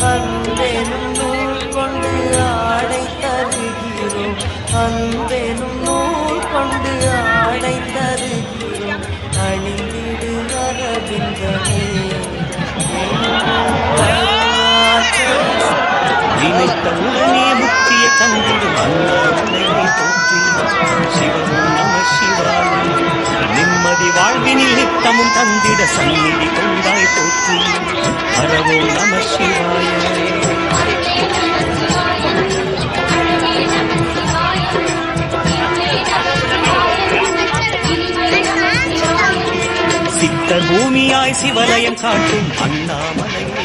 அன்பெனும் நூல் கொண்டு ஆடை தருகிறோம். அன்பெனும் நூல் கொண்டு ஆடை தருகிறோம். அணிந்திடு அரவிந்தமே நினைத்த உடனே முக்கிய தந்திடும் அண்ணாமலையை தோற்றி சிவனும் நம சிவாய நிம்மதி வாழ்வினில் நித்தமும் தந்திட சந்நிதி கொண்டாய் தோற்றி ஹரவோம் நம சிவாய. சித்த பூமியாய் சிவலயம் காட்டும் அண்ணாமலையை.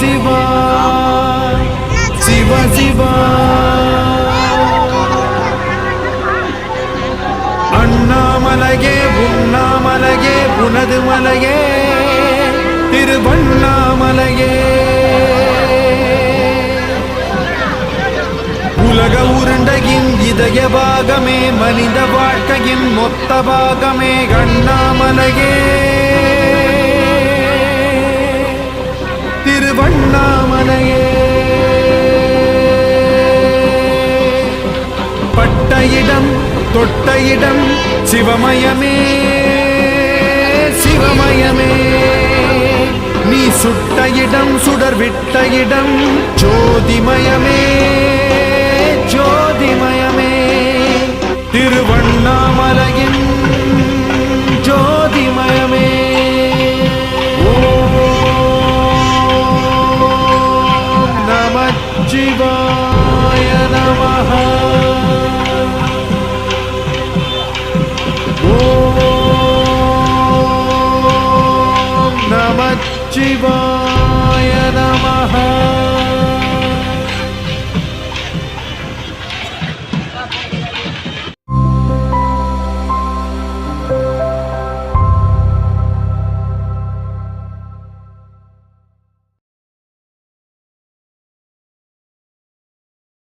சிவா சிவ சிவா அண்ணாமலையே உண்ணாமலையே புனது மலையே திருவண்ணாமலையே. உலக உருண்டையின் இதய பாகமே மனித வாழ்க்கையின் மொத்த பாகமே அண்ணாமலையே. தொட்ட இடம் சிவமயமே சிவமயமே. நீ சுட்ட இடம் சுடர் விட்ட இடம் ஜோதிமயமே ஜோதிமயமே. திருவண்ணாமலையின் ஜோதிமயமே. ஓம் நமச்சிவாய शिवाय नमः